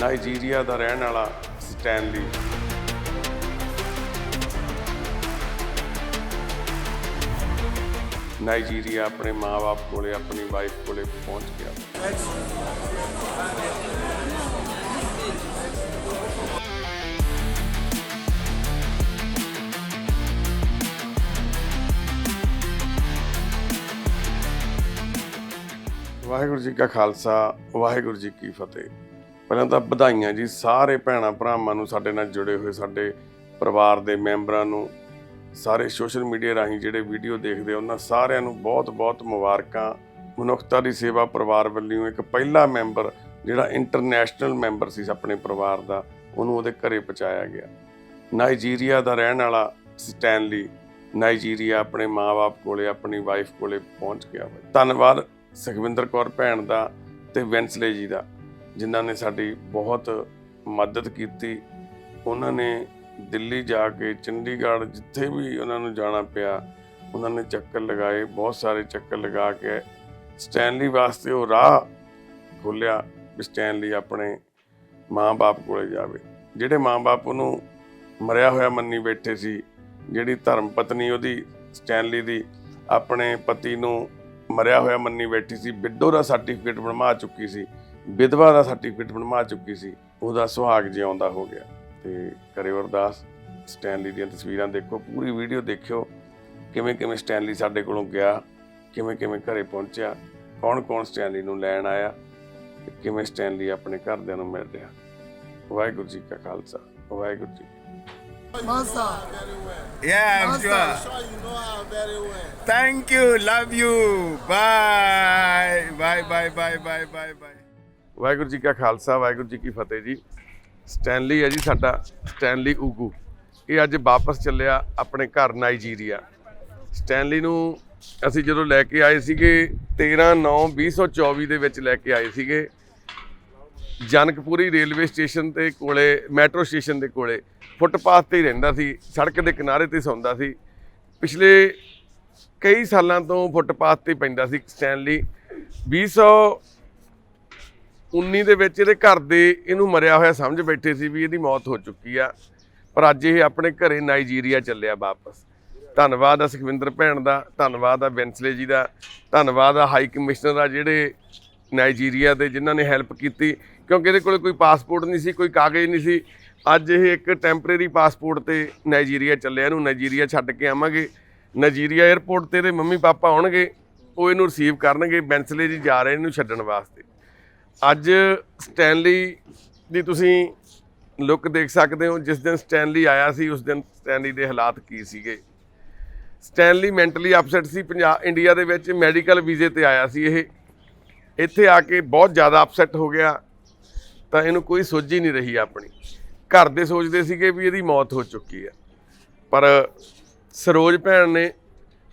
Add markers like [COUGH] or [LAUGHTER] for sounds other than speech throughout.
Nigeria ਦਾ ਰਹਿਣ ਵਾਲਾ Stanley. Nigeria ਆਪਣੇ ਮਾਪੇ ਕੋਲੇ, ਆਪਣੀ ਵਾਈਫ ਕੋਲੇ ਪਹੁੰਚ ਗਿਆ। ਵਾਹਿਗੁਰੂ ਜੀ ਕਾ ਖਾਲਸਾ, ਵਾਹਿਗੁਰੂ ਜੀ ਕੀ ਫਤਿਹ। ਪਹਿਲਾਂ ਤਾਂ ਵਧਾਈਆਂ ਜੀ, ਸਾਰੇ ਭੈਣਾਂ ਭਰਾਵਾਂ ਨੂੰ ਸਾਡੇ ਨਾਲ ਜੁੜੇ ਹੋਏ, ਸਾਡੇ ਪਰਿਵਾਰ ਦੇ ਮੈਂਬਰਾਂ ਨੂੰ, ਸਾਰੇ ਸੋਸ਼ਲ ਮੀਡੀਆ ਰਾਹੀਂ ਜਿਹੜੇ ਵੀਡੀਓ ਦੇਖਦੇ ਉਹਨਾਂ ਸਾਰਿਆਂ ਨੂੰ ਬਹੁਤ-ਬਹੁਤ ਮੁਬਾਰਕਾਂ। ਮਨੁੱਖਤਾ ਦੀ ਸੇਵਾ ਪਰਿਵਾਰ ਵੱਲੋਂ ਇੱਕ ਪਹਿਲਾ ਮੈਂਬਰ, ਜਿਹੜਾ ਇੰਟਰਨੈਸ਼ਨਲ ਮੈਂਬਰ ਸੀ ਆਪਣੇ ਪਰਿਵਾਰ ਦਾ, ਉਹਨੂੰ ਉਹਦੇ ਘਰੇ ਪਹੁੰਚਾਇਆ ਗਿਆ। ਨਾਈਜੀਰੀਆ ਦਾ ਰਹਿਣ ਵਾਲਾ ਸਟੈਨਲੀ, ਨਾਈਜੀਰੀਆ ਆਪਣੇ ਮਾਪੇ ਕੋਲੇ, ਆਪਣੀ ਵਾਈਫ ਕੋਲੇ ਪਹੁੰਚ ਗਿਆ। ਧੰਨਵਾਦ ਸੁਖਵਿੰਦਰ ਕੌਰ ਭੈਣ ਦਾ ਤੇ ਵੈਂਸਲੇ ਜੀ ਦਾ। ਜਿਨ੍ਹਾਂ ਨੇ ਸਾਡੀ ਬਹੁਤ ਮਦਦ ਕੀਤੀ। ਉਹਨਾਂ ਨੇ ਦਿੱਲੀ ਜਾ ਕੇ ਚੰਡੀਗੜ੍ਹ ਜਿੱਥੇ ਵੀ ਉਹਨਾਂ ਨੂੰ ਜਾਣਾ ਪਿਆ, ਉਹਨਾਂ ਨੇ ਚੱਕਰ ਲਗਾਏ, ਬਹੁਤ ਸਾਰੇ ਚੱਕਰ ਲਗਾ ਕੇ ਸਟੈਨਲੀ ਵਾਸਤੇ ਉਹ ਰਾਹ ਖੋਲਿਆ ਵੀ ਸਟੈਨਲੀ ਆਪਣੇ ਮਾਂ-ਬਾਪ ਕੋਲੇ ਜਾਵੇ। ਜਿਹੜੇ ਮਾਂ-ਬਾਪ ਉਹਨੂੰ ਮਰਿਆ ਹੋਇਆ ਮੰਨੀ ਬੈਠੇ ਸੀ, ਜਿਹੜੀ ਧਰਮ ਪਤਨੀ ਉਹਦੀ, ਸਟੈਨਲੀ ਦੀ, ਆਪਣੇ ਪਤੀ ਨੂੰ ਮਰਿਆ ਹੋਇਆ ਮੰਨੀ ਬੈਠੀ ਸੀ ਵਿਡੋ ਦਾ ਸਰਟੀਫਿਕੇਟ ਬਣਵਾ ਚੁੱਕੀ ਸੀ। ਵਿਧਵਾ ਦਾ ਸਰਟੀਫਿਕੇਟ ਬਣਵਾ ਚੁੱਕੀ ਸੀ ਉਹਦਾ ਸੁਹਾਗ ਜਿਉਂਦਾ ਹੋ ਗਿਆ ਤੇ ਕਰਿਓ ਅਰਦਾਸ ਸਟੈਨਲੀ ਦੀਆਂ ਤਸਵੀਰਾਂ ਦੇਖੋ ਪੂਰੀ ਵੀਡੀਓ ਦੇਖਿਓ ਕਿਵੇਂ ਕਿਵੇਂ ਸਟੈਨਲੀ ਸਾਡੇ ਕੋਲੋਂ ਗਿਆ ਕਿਵੇਂ ਕਿਵੇਂ ਘਰੇ ਪਹੁੰਚਿਆ ਕੌਣ ਕੌਣ ਸਟੈਨਲੀ ਨੂੰ ਲੈਣ ਆਇਆ ਕਿਵੇਂ ਸਟੈਨਲੀ ਆਪਣੇ ਘਰਦਿਆਂ ਨੂੰ ਮਿਲ ਰਿਹਾ ਵਾਹਿਗੁਰੂ ਜੀ ਕਾ Khalsa Waheguru ji. Master, Yeah, I'm Master, sure. sure you know her very well. Thank you. Love you. Bye. Bye, bye, bye, bye, bye, bye. Waheguru ji ਕਾ ਖਾਲਸਾ, ਵਾਹਿਗੁਰੂ ਜੀ ਕੀ ਫਤਿਹ ਜੀ। ਸਟੈਨਲੀ ਹੈ ਜੀ ਸਾਡਾ, ਸਟੈਨਲੀ ਉਗੂ। ਇਹ ਅੱਜ ਵਾਪਸ ਚੱਲਿਆ ਆਪਣੇ ਘਰ ਨਾਈਜੀਰੀਆ। ਸਟੈਨਲੀ ਨੂੰ ਅਸੀਂ ਜਦੋਂ ਲੈ ਕੇ ਆਏ ਸੀਗੇ 13 9 2024 ਦੇ ਵਿੱਚ ਲੈ ਕੇ ਆਏ ਸੀਗੇ। ਜਨਕਪੁਰੀ ਰੇਲਵੇ ਸਟੇਸ਼ਨ ਤੇ ਕੋਲੇ, ਮੈਟਰੋ ਸਟੇਸ਼ਨ ਦੇ ਕੋਲੇ ਫੁੱਟਪਾਥ ਤੇ ਹੀ ਰਹਿੰਦਾ ਸੀ, ਸੜਕ ਦੇ ਕਿਨਾਰੇ ਤੇ ਸੌਂਦਾ ਸੀ। ਪਿਛਲੇ ਕਈ ਸਾਲਾਂ ਤੋਂ ਫੁੱਟਪਾਥ ਤੇ ਪੈਂਦਾ ਸੀ ਸਟੈਨਲੀ। 2000 19 ਦੇ ਵਿੱਚ ਇਹਦੇ ਘਰ ਦੇ ਇਹਨੂੰ ਮਰਿਆ ਹੋਇਆ ਸਮਝ ਬੈਠੇ ਸੀ ਵੀ ਇਹਦੀ ਮੌਤ ਹੋ ਚੁੱਕੀ ਆ। ਪਰ ਅੱਜ ਇਹ ਆਪਣੇ ਘਰੇ ਨਾਈਜੀਰੀਆ ਚੱਲਿਆ ਵਾਪਸ। ਧੰਨਵਾਦ ਆ ਸੁਖਵਿੰਦਰ ਭੈਣ ਦਾ, ਧੰਨਵਾਦ ਆ ਬੈਂਸਲੇ ਜੀ ਦਾ, ਧੰਨਵਾਦ ਆ ਹਾਈ ਕਮਿਸ਼ਨਰ ਆ ਜਿਹੜੇ ਨਾਈਜੀਰੀਆ ਦੇ ਜਿਨ੍ਹਾਂ ਨੇ ਹੈਲਪ ਕੀਤੀ। ਕਿਉਂਕਿ ਇਹਦੇ ਕੋਲ ਕੋਈ ਪਾਸਪੋਰਟ ਨਹੀਂ ਸੀ, ਕੋਈ ਕਾਗਜ਼ ਨਹੀਂ ਸੀ। ਅੱਜ ਇਹ ਇੱਕ ਟੈਂਪਰੇਰੀ ਪਾਸਪੋਰਟ ਤੇ ਨਾਈਜੀਰੀਆ ਚੱਲਿਆ, ਇਹਨੂੰ ਨਾਈਜੀਰੀਆ ਛੱਡ ਕੇ ਆਵਾਂਗੇ। ਨਾਈਜੀਰੀਆ 에ਅਰਪੋਰਟ ਤੇ ਇਹਦੇ ਮੰਮੀ ਪਾਪਾ ਆਉਣਗੇ, ਉਹ ਇਹਨੂੰ ਰਿਸੀਵ ਕਰਨਗੇ। ਬੈਂਸਲੇ ਜੀ ਜਾ ਰਹੇ ਇਹਨੂੰ ਛੱਡਣ ਵਾਸਤੇ। ਅੱਜ ਸਟੈਨਲੀ ਦੀ ਤੁਸੀਂ ਲੁੱਕ ਦੇਖ ਸਕਦੇ ਹੋ, ਜਿਸ ਦਿਨ ਸਟੈਨਲੀ ਆਇਆ ਸੀ, ਉਸ ਦਿਨ ਸਟੈਨਲੀ ਦੇ ਹਾਲਾਤ ਕੀ ਸੀਗੇ। ਸਟੈਨਲੀ ਮੈਂਟਲੀ ਅਪਸੈਟ ਸੀ ਪੰਜਾਬ ਇੰਡੀਆ ਦੇ ਵਿੱਚ ਮੈਡੀਕਲ ਵੀਜ਼ੇ ਤੇ ਆਇਆ ਸੀ ਇਹ। ਇੱਥੇ ਆ ਕੇ ਬਹੁਤ ਜ਼ਿਆਦਾ ਅਪਸੈਟ ਹੋ ਗਿਆ, ਤਾਂ ਇਹਨੂੰ ਕੋਈ ਸੋਝੀ ਨਹੀਂ ਰਹੀ ਆਪਣੀ। ਘਰ ਦੇ ਸੋਚਦੇ ਸੀਗੇ ਵੀ ਇਹਦੀ ਮੌਤ ਹੋ ਚੁੱਕੀ ਹੈ। ਪਰ ਸਰੋਜ ਭੈਣ ਨੇ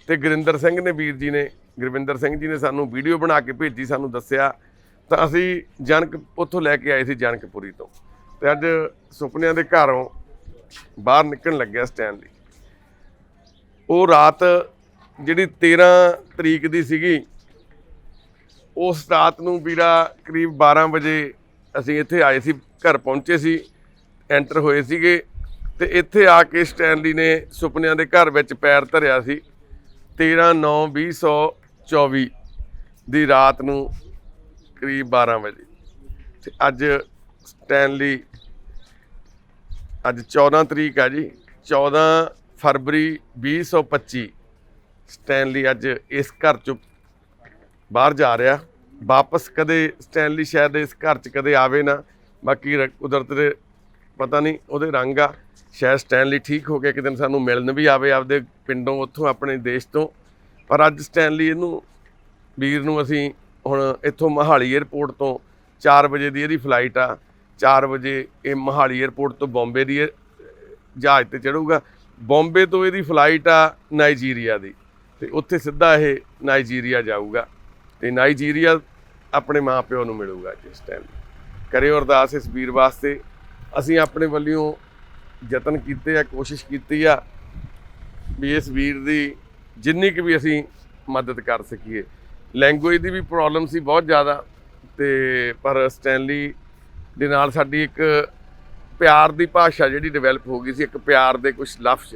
ਤੇ ਗੁਰਿੰਦਰ ਸਿੰਘ ਨੇ, ਵੀਰ ਜੀ ਨੇ ਗੁਰਵਿੰਦਰ ਸਿੰਘ ਜੀ ਨੇ ਸਾਨੂੰ ਵੀਡੀਓ ਬਣਾ ਕੇ ਭੇਜੀ, ਸਾਨੂੰ ਦੱਸਿਆ ਤਾਂ ਅਸੀਂ ਜਨਕ ਉੱਥੋਂ ਲੈ ਕੇ ਆਏ ਸੀ ਜਨਕਪੁਰੀ ਤੋਂ। ਤੇ ਅੱਜ ਸੁਪਨਿਆਂ ਦੇ ਘਰੋਂ ਬਾਹਰ ਨਿਕਲਣ ਲੱਗਿਆ ਸਟੈਨਲੀ ਉਹ ਰਾਤ ਜਿਹੜੀ 13 ਤਰੀਕ ਦੀ ਸੀਗੀ, ਉਸ ਰਾਤ ਨੂੰ ਵੀਰਾ ਕਰੀਬ 12 ਵਜੇ ਅਸੀਂ ਇੱਥੇ ਆਏ ਸੀ, ਘਰ ਪਹੁੰਚੇ ਸੀ, ਐਂਟਰ ਹੋਏ ਸੀਗੇ ਤੇ ਇੱਥੇ ਆ ਕੇ ਸਟੈਨਲੀ ਨੇ ਸੁਪਨਿਆਂ ਦੇ ਘਰ ਵਿੱਚ ਪੈਰ ਧਰਿਆ ਸੀ। 13 9 2024 ਦੀ ਰਾਤ ਨੂੰ ਕਰੀਬ 12 ਵਜੇ। ਤੇ ਅੱਜ ਸਟੈਨਲੀ, ਅੱਜ 14 ਤਰੀਕ ਆ ਜੀ। 14 ਫਰਵਰੀ 2025 ਸਟੈਨਲੀ ਅੱਜ ਇਸ ਘਰ ਚੋਂ ਬਾਹਰ ਜਾ ਰਿਹਾ। ਵਾਪਸ ਕਦੇ ਸਟੈਨਲੀ ਸ਼ਾਇਦ ਇਸ ਘਰ 'ਚ ਕਦੇ ਆਵੇ ਨਾ। ਬਾਕੀ ਰ- ਕੁਦਰਤ ਦੇ ਪਤਾ ਨਹੀਂ ਉਹਦੇ ਰੰਗ ਆ। ਸ਼ਾਇਦ ਸਟੈਨਲੀ ਠੀਕ ਹੋ ਕੇ ਇੱਕ ਦਿਨ ਸਾਨੂੰ ਮਿਲਣ ਵੀ ਆਵੇ ਆਪਦੇ ਪਿੰਡੋਂ, ਉੱਥੋਂ ਆਪਣੇ ਦੇਸ਼ ਤੋਂ। ਪਰ ਅੱਜ ਸਟੈਨਲੀ ਇਹਨੂੰ, ਵੀਰ ਨੂੰ ਅਸੀਂ ਹੁਣ ਇੱਥੋਂ ਮਹਾਲੀ 에ਅਰਪੋਰਟ ਤੋਂ 4 ਵਜੇ ਦੀ ਇਹਦੀ ਫਲਾਈਟ ਆ 4 ਵਜੇ ਇਹ ਮਹਾਲੀ 에ਅਰਪੋਰਟ ਤੋਂ ਬੰਬੇ ਦੀ ਜਹਾਜ਼ ਤੇ ਚੜੂਗਾ ਬੰਬੇ ਤੋਂ ਇਹਦੀ ਫਲਾਈਟ ਆ ਨਾਈਜੀਰੀਆ ਦੀ ਤੇ ਉੱਥੇ ਸਿੱਧਾ ਇਹ ਨਾਈਜੀਰੀਆ ਜਾਊਗਾ ਤੇ ਨਾਈਜੀਰੀਆ ਆਪਣੇ ਮਾਪਿਓ ਨੂੰ ਮਿਲੂਗਾ ਜਿਸ ਟਾਈਮ ਕਰਿਓ ਅਰਦਾਸ ਇਸ ਵੀਰ ਵਾਸਤੇ। ਅਸੀਂ ਆਪਣੇ ਵੱਲੋਂ ਯਤਨ ਕੀਤੇ ਆ, ਕੋਸ਼ਿਸ਼ ਕੀਤੀ ਆ ਵੀ ਇਸ ਵੀਰ ਦੀ ਜਿੰਨੀ ਕੁ ਵੀ ਅਸੀਂ ਮਦਦ ਕਰ ਸਕੀਏ। ਲੈਂਗੁਏਜ ਦੀ ਵੀ ਪ੍ਰੋਬਲਮ ਸੀ ਬਹੁਤ ਜ਼ਿਆਦਾ ਤੇ ਪਰ ਸਟੈਨਲੀ ਦੇ ਨਾਲ ਸਾਡੀ ਇੱਕ ਪਿਆਰ ਦੀ ਭਾਸ਼ਾ ਜਿਹੜੀ ਡਿਵੈਲਪ ਹੋ ਗਈ ਸੀ, ਇੱਕ ਪਿਆਰ ਦੇ ਕੁਝ ਲਫ਼ਜ਼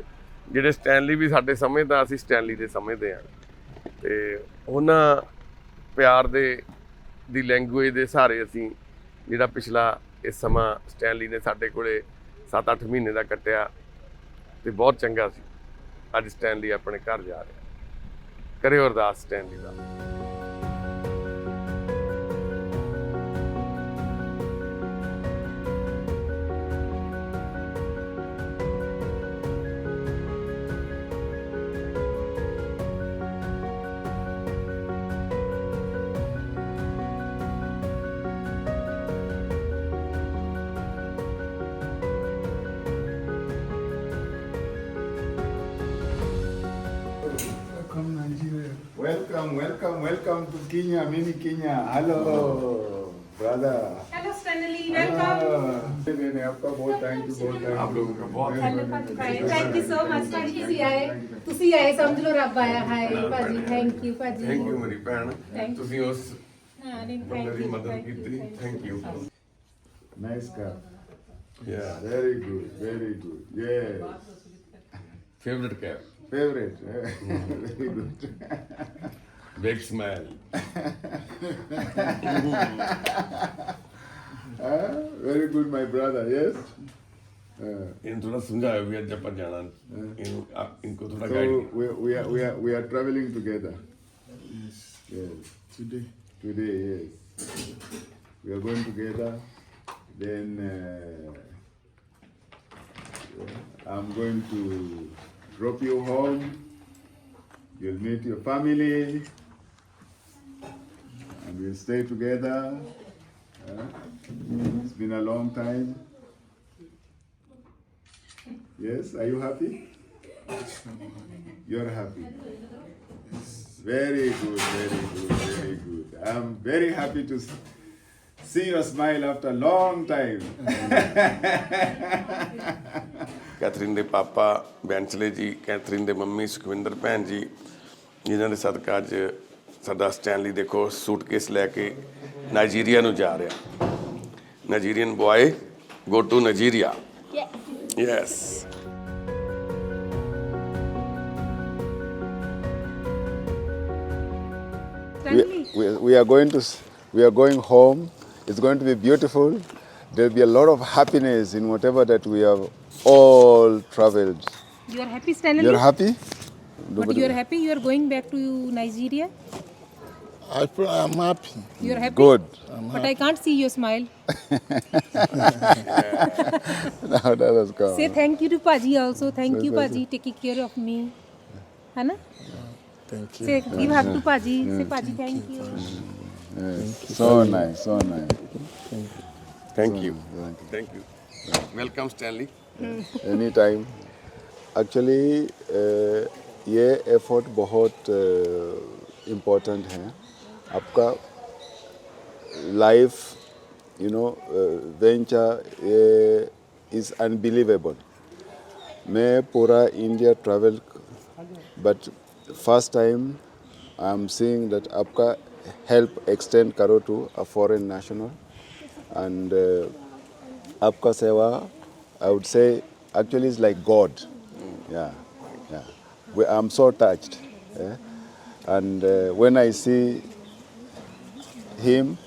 ਜਿਹੜੇ ਸਟੈਨਲੀ ਵੀ ਸਾਡੇ ਸਮਝਦਾ, ਅਸੀਂ ਸਟੈਨਲੀ ਦੇ ਸਮਝਦੇ ਹਾਂ। ਤੇ ਉਹਨਾਂ ਪਿਆਰ ਦੇ, ਦੀ ਲੈਂਗੁਏਜ ਦੇ ਸਹਾਰੇ ਅਸੀਂ ਜਿਹੜਾ ਪਿਛਲਾ ਇਸ ਸਮਾਂ ਸਟੈਨਲੀ ਨੇ ਸਾਡੇ ਕੋਲੇ 7-8 ਮਹੀਨੇ ਦਾ ਕੱਟਿਆ ਤੇ ਬਹੁਤ ਚੰਗਾ ਸੀ। ਅੱਜ ਸਟੈਨਲੀ ਆਪਣੇ ਘਰ ਜਾ ਰਿਹਾ। ਕਰਿਓ ਅਰਦਾਸ ਸਟੈਨਲੀ ਦਾ। Welcome, welcome, welcome to Kenya, mini Kenya. Hello, brother. Hello Stanley welcome नहीं, नहीं, नहीं, आपका बहुत थैंक यू बहुत थैंक आप लोगों का बहुत ਥੈਂਕ ਯੂ ਸੋ ਮਚ ਭਾਜੀ ਤੁਸੀਂ ਆਏ ਤੁਸੀਂ ਆਏ ਸਮਝ ਲਓ ਰੱਬ ਆਇਆ ਹਾਏ ਭਾਜੀ ਥੈਂਕ ਯੂ ਭਾਜੀ ਥੈਂਕ ਯੂ ਮੇਰੀ ਭੈਣ Thank ਤੁਸੀਂ ਉਸ ਹਾਂ ਨਹੀਂ ਬੰਦੇ ਥੈਂਕ ਦੀ ਯੂ ਮਦਦ ਕੀਤੀ ਥੈਂਕ ਯੂ Nice car. ਯਾ Very good, very good. Yes. Favourite cap Favorite. very good. Big smile. uh, [LAUGHS] ah, very good, my brother. Yes. Ah. In थोड़ा समझाया ah. we we are we are we are traveling together? Yes. Yes. Today. Today yes. We are going together then uh, i'm going to drop you home. You'll meet your family And we'll stay together. Uh, it's been a long time. Yes, are you happy? You're happy. Very good, very good, very good. I'm very happy to s- see your smile after a long time. [LAUGHS] Catherine ਦੇ ਪਾਪਾ ਬੈਂਚਲੇ ਜੀ Catherine ਦੇ mummy Sukhwinder ਭੈਣ ਜੀ ਜਿਨ੍ਹਾਂ ਦੇ ਸਦਕਾ ਅੱਜ ਸਰਦਾਰ Stanley ਦੇਖੋ ਸੂਟਕੇਸ ਲੈ ਕੇ ਨਾਈਜੀਰੀਆ ਨੂੰ ਜਾ ਰਿਹਾ। Nigerian boy go to Nigeria. Yes We, we, we are going to we are going home. It's going to be beautiful. There'll be a lot of happiness in whatever that we have all traveled. You are happy Stanley? You're happy? But you're happy you're going back to Nigeria? I feel I'm happy. You're happy? Good. I'm But happy. I can't see your smile. now that has gone. Say thank you to Paji also. Thank you, Paji, you. taking care of me. है ना Thank you. से give have to पाजी से पाजी thank you Yes. So nice, so nice. Thank you. Thank you. Welcome, Stanley. Any time actually ये effort बहुत important है आपका life you know venture is unbelievable मैं पूरा India travel but first time I am seeing that आपका help extend करो to a foreign national and आपका सेवा I would say actually is like God. Yeah, yeah. We, I'm so touched. yeah. And uh, when I see him,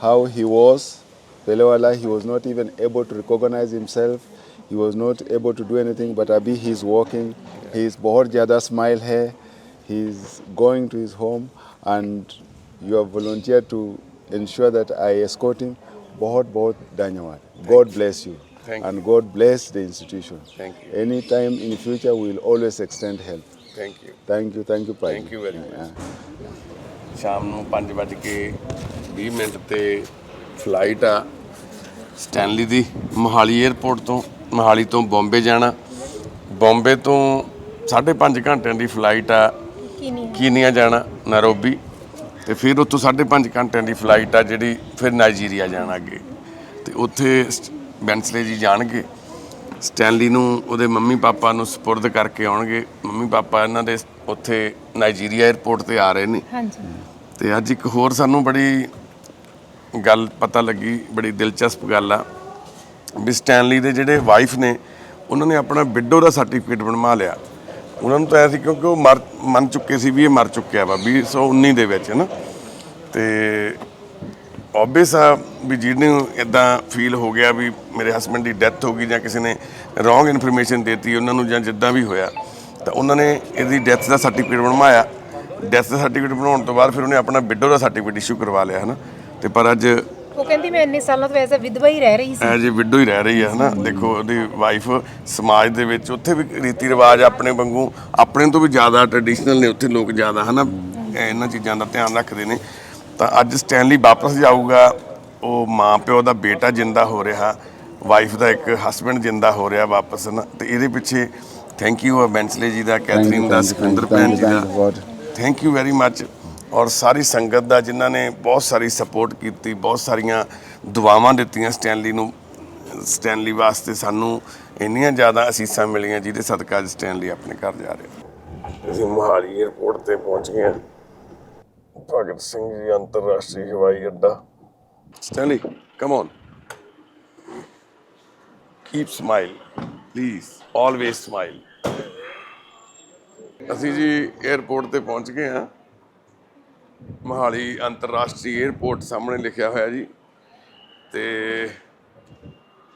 how he was. Pelewala, he was not even able to recognize himself. He was not able to do anything, but Abi, he's walking. He's Bohor Jada smile here. He's going to his home, and you have volunteered to ensure that I escort him. Bohor Bohor Danyawad. God bless you. Thank and you. God bless the institution. Thank you. Anytime in future, we'll always extend help. Thank you. Thank you. Thank you, Praji. Thank you very much. Yeah. 5:20 minute ਤੇ flight ਆ। Stanley ਦੀ Mohali airport ਤੋਂ ਮੋਹਾਲੀ ਤੋਂ ਬੰਬੇ ਜਾਣਾ। ਬੰਬੇ ਤੋਂ 5.5 ਘੰਟਿਆਂ ਦੀ flight ਆ। ਕੀਨੀਆ। ਜਾਣਾ ਨੈਰੋਬੀ ਤੇ ਫਿਰ ਉੱਥੋਂ 5.5 ਘੰਟਿਆਂ ਦੀ ਫਲਾਈਟ ਆ ਜਿਹੜੀ ਫਿਰ ਨਾਈਜੀਰੀਆ ਜਾਣਾ ਅੱਗੇ। ਤੇ ਉੱਥੇ ਬੈਂਸਲੇ ਜੀ ਜਾਣਗੇ। ਸਟੈਨਲੀ ਨੂੰ ਉਹਦੇ ਮੰਮੀ ਪਾਪਾ ਨੂੰ ਸਪੁਰਦ ਕਰਕੇ ਆਉਣਗੇ। ਮੰਮੀ ਪਾਪਾ ਇਹਨਾਂ ਦੇ ਉੱਥੇ ਨਾਈਜੀਰੀਆ 에ਅਰਪੋਰਟ ਤੇ ਆ ਰਹੇ ਨੇ। ਹਾਂਜੀ। ਤੇ ਅੱਜ ਇੱਕ ਹੋਰ ਸਾਨੂੰ ਬੜੀ ਗੱਲ ਪਤਾ ਲੱਗੀ, ਬੜੀ ਦਿਲਚਸਪ ਗੱਲ ਆ। ਵੀ ਸਟੈਨਲੀ ਦੇ ਜਿਹੜੇ ਵਾਈਫ ਨੇ, ਉਹਨਾਂ ਨੇ ਆਪਣਾ ਵਿਡੋ ਦਾ ਸਰਟੀਫਿਕੇਟ ਬਣਵਾ ਲਿਆ। ਉਹਨਾਂ ਨੂੰ ਤਾਂ ਐ ਸੀ ਕਿਉਂਕਿ ਉਹ ਮਰ, ਮੰਨ ਚੁੱਕੇ ਸੀ ਵੀ ਇਹ ਮਰ ਚੁੱਕਿਆ ਵਾ 2019 ਦੇ ਵਿੱਚ ਹੈ ਨਾ ਤੇ ਆਬਵੀਅਸ ਆ ਵੀ ਜਿਹਨੂੰ ਇਦਾਂ ਫੀਲ ਹੋ ਗਿਆ ਵੀ ਮੇਰੇ ਹਸਬੰਡ ਦੀ ਡੈਥ ਹੋ ਗਈ ਜਾਂ ਕਿਸੇ ਨੇ ਰੋਂਗ ਇਨਫੋਰਮੇਸ਼ਨ ਦਿੱਤੀ, ਉਹਨਾਂ ਨੂੰ ਜਾਂ ਜਿੱਦਾਂ ਵੀ ਹੋਇਆ, ਤਾਂ ਉਹਨਾਂ ਨੇ ਇਹਦੀ ਡੈਥ ਦਾ ਸਰਟੀਫਿਕੇਟ ਬਣਵਾਇਆ। ਡੈਥ ਦਾ ਸਰਟੀਫਿਕੇਟ ਬਣਾਉਣ ਤੋਂ ਬਾਅਦ ਫਿਰ ਉਹਨੇ ਆਪਣਾ ਵਿਡੋ ਦਾ ਸਰਟੀਫਿਕੇਟ ਇਸ਼ੂ ਕਰਵਾ ਲਿਆ, ਹਨਾ। ਤੇ ਪਰ ਅੱਜ ਉਹ ਕਹਿੰਦੀ ਮੈਂ ਇੰਨੇ ਸਾਲਾਂ ਤੋਂ ਐਜ਼ ਵਿਧਵਾ ਹੀ ਰਹਿ ਰਹੀ ਸੀ। ਐਜ ਵਿਡੋ ਹੀ ਰਹਿ ਰਹੀ ਹੈ ਹਨਾ। ਦੇਖੋ ਉਹਦੀ ਵਾਈਫ ਸਮਾਜ ਦੇ ਵਿੱਚ ਉੱਥੇ ਵੀ ਰੀਤੀ ਰਿਵਾਜ ਆਪਣੇ ਵਾਂਗੂ ਆਪਣੇ ਤੋਂ ਵੀ ਜ਼ਿਆਦਾ ਟ੍ਰੈਡੀਸ਼ਨਲ ਨੇ ਉੱਥੇ ਲੋਕ ਜ਼ਿਆਦਾ ਹਨਾ। ਇਹਨਾਂ ਚੀਜ਼ਾਂ ਦਾ ਧਿਆਨ ਰੱਖਦੇ ਨੇ। ਤਾਂ ਅੱਜ ਸਟੈਨਲੀ ਵਾਪਸ ਜਾਊਗਾ। ਉਹ ਮਾਂ ਪਿਓ ਦਾ ਬੇਟਾ ਜਿੰਦਾ ਹੋ ਰਿਹਾ ਵਾਈਫ ਦਾ ਇੱਕ ਹਸਬੰਡ ਜਿੰਦਾ ਹੋ ਰਿਹਾ ਵਾਪਸ ਨਾ ਤੇ ਇਹਦੇ ਪਿੱਛੇ ਥੈਂਕ ਯੂ ਆ ਬੈਂਸਲੇ ਜੀ ਦਾ ਕੈਥਰੀਨ ਦਾ ਸੁਖਿੰਦਰ ਭੈਣ ਜੀ ਦਾ. ਥੈਂਕ ਯੂ ਵੈਰੀ ਮੱਚ ਔਰ ਸਾਰੀ ਸੰਗਤ ਦਾ ਜਿਨ੍ਹਾਂ ਨੇ ਬਹੁਤ ਸਾਰੀ ਸਪੋਰਟ ਕੀਤੀ ਬਹੁਤ ਸਾਰੀਆਂ ਦੁਆਵਾਂ ਦਿੱਤੀਆਂ ਸਟੈਨਲੀ ਨੂੰ ਸਟੈਨਲੀ ਵਾਸਤੇ ਸਾਨੂੰ ਇੰਨੀਆਂ ਜ਼ਿਆਦਾ ਅਸੀਸਾਂ ਮਿਲੀਆਂ ਜਿਹਦੇ ਸਦਕਾ ਅੱਜ ਸਟੈਨਲੀ ਆਪਣੇ ਘਰ ਜਾ ਰਿਹਾ। ਅਸੀਂ ਮੋਹਾਲੀ 에ਅਰਪੋਰਟ ਤੇ ਪਹੁੰਚ ਗਏ ਹਾਂ। ਭਗਤ ਸਿੰਘ ਜੀ ਅੰਤਰਰਾਸ਼ਟਰੀ ਹਵਾਈ ਅੱਡਾ। Stanley come on keep smile please always smile ਅਸੀਂ ਜੀ 에ਅਰਪੋਰਟ ਤੇ ਪਹੁੰਚ ਗਏ ਹਾਂ। ਮੋਹਾਲੀ ਅੰਤਰਰਾਸ਼ਟਰੀ 에ਅਰਪੋਰਟ ਸਾਹਮਣੇ ਲਿਖਿਆ ਹੋਇਆ ਜੀ। ਤੇ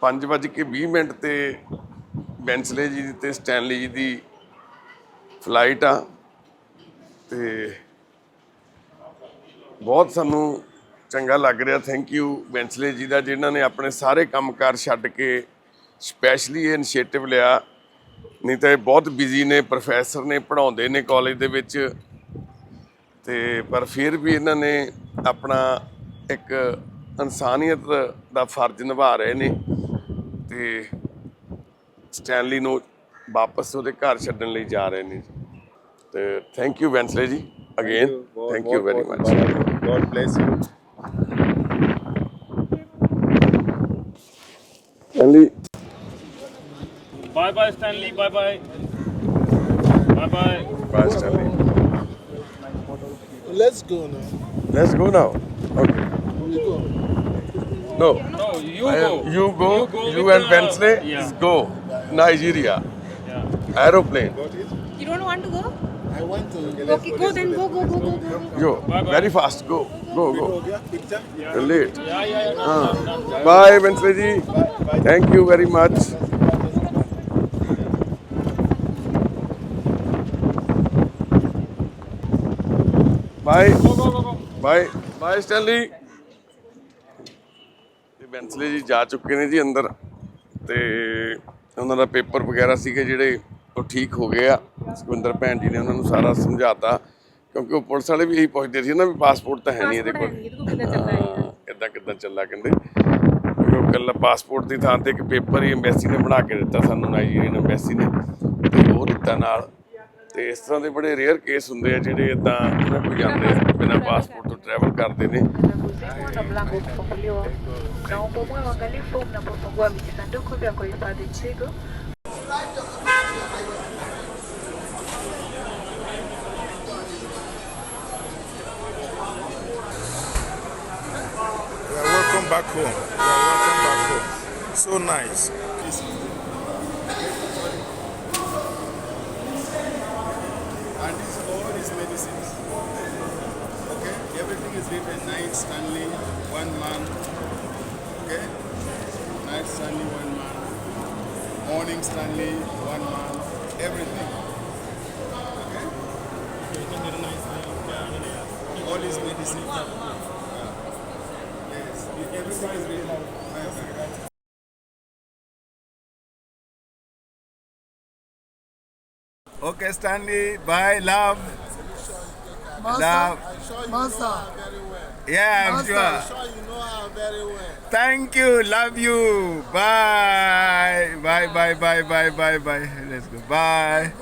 5:20 ਮਿੰਟ ਤੇ ਬੈਂਸਲੇ ਜੀ ਦੀ ਤੇ ਸਟੈਨਲੀ ਜੀ ਦੀ ਫਲਾਈਟ ਆ। ਤੇ ਬਹੁਤ ਸਾਨੂੰ ਚੰਗਾ ਲੱਗ ਰਿਹਾ। ਥੈਂਕ ਯੂ ਬੈਂਸਲੇ ਜੀ ਦਾ, ਜਿਨ੍ਹਾਂ ਨੇ ਆਪਣੇ ਸਾਰੇ ਕੰਮਕਾਰ ਛੱਡ ਕੇ ਸਪੈਸ਼ਲੀ ਇਹ ਇਨੀਸ਼ੀਏਟਿਵ ਲਿਆ। ਨਹੀਂ ਤਾਂ ਇਹ ਬਹੁਤ ਬਿਜ਼ੀ ਨੇ ਪ੍ਰੋਫੈਸਰ ਨੇ, ਪੜ੍ਹਾਉਂਦੇ ਨੇ ਕਾਲਜ ਦੇ ਵਿੱਚ। ਤੇ ਪਰ ਫਿਰ ਵੀ ਇਹਨਾਂ ਨੇ ਆਪਣਾ ਇੱਕ ਇਨਸਾਨੀਅਤ ਦਾ ਫਰਜ਼ ਨਿਭਾ ਰਹੇ ਨੇ ਤੇ ਸਟੈਨਲੀ ਨੂੰ ਵਾਪਸ ਉਹਦੇ ਘਰ ਛੱਡਣ ਲਈ ਜਾ ਰਹੇ ਨੇ ਤੇ thank you Wensley ji again thank you very much God bless you. Stanley Bye bye, Stanley. Bye bye. Bye bye. Bye Stanley Let's go now. Let's go now. Okay. You go. No. No, you I go. You go, go you and the- Wednesday Yeah. go Nigeria. Aeroplane. You don't want to go? I want to. Okay, go then. Go, go, go, go, go. Yo, very fast. Go, go, go. You're late. Yeah, yeah, yeah. Ah. Bye, Wednesday ji. Thank you very much. Go. Bye bye Stanley ਤੇ ਬੈਂਸਲੇ ਜੀ ਜਾ ਚੁੱਕੇ ਨੇ ਜੀ ਅੰਦਰ ਤੇ ਉਹਨਾਂ ਦਾ paper ਵਗੈਰਾ ਸੀਗੇ ਜਿਹੜੇ ਉਹ ਠੀਕ ਹੋ ਗਏ ਆ। ਸੁਖਵਿੰਦਰ ਭੈਣ ਜੀ ਨੇ ਉਹਨਾਂ ਨੂੰ ਸਾਰਾ ਸਮਝਾਤਾ ਕਿਉਂਕਿ ਉਹ ਪੁਲਿਸ ਵਾਲੇ ਵੀ ਇਹੀ ਪੁੱਛਦੇ ਸੀ ਨਾ ਵੀ ਪਾਸਪੋਰਟ ਤਾਂ ਹੈ ਨਹੀਂ ਇਹਦੇ ਕੋਲ। ਕਿੱਦਾਂ ਕਿੱਦਾਂ ਚੱਲਾ ਕਹਿੰਦੇ। ਉਹ ਕੱਲਾ ਪਾਸਪੋਰਟ ਦੀ ਥਾਂ ਤੇ ਇੱਕ ਪੇਪਰ ਹੀ ਐਮਬੈਸੀ ਨੇ ਬਣਾ ਕੇ ਦਿੱਤਾ ਸਾਨੂੰ ਨਾਈਜੀਰੀਅਨ ਐਮਬੈਸੀ ਨੇ ਤੇ ਉਹ ਦਿੱਤਾ ਨਾਲ। ਤੇ ਇਸ ਤਰ੍ਹਾਂ ਦੇ ਬੜੇ ਰੇਅਰ ਕੇਸ ਹੁੰਦੇ ਆ ਜਿਹੜੇ ਇਦਾਂ ਉਹਨਾਂ ਕੋਈ ਜਾਂਦੇ ਆ ਬਿਨਾਂ ਪਾਸਪੋਰਟ ਤੋਂ ਟਰੈਵਲ ਕਰਦੇ ਨੇ na mlango kufunguliwa. Naomba mwe uangalifu mnapofungua vijisanduku vya kuhifadhi mzigo. You are welcome back home. You are welcome back home. So nice. Is written night Stanley, one man. Okay? Night Stanley, one man. Morning Stanley, one man. Everything. Okay? All these medicines. Yeah. Yes. Everything is written. Okay, Stanley. Bye, love. Master, Love. I'm sure you Master. Yeah, I'm Master, sure. Sure you know her very well. Thank you. Love you. Bye. Bye, bye, bye, bye, bye, bye. Let's go. Bye.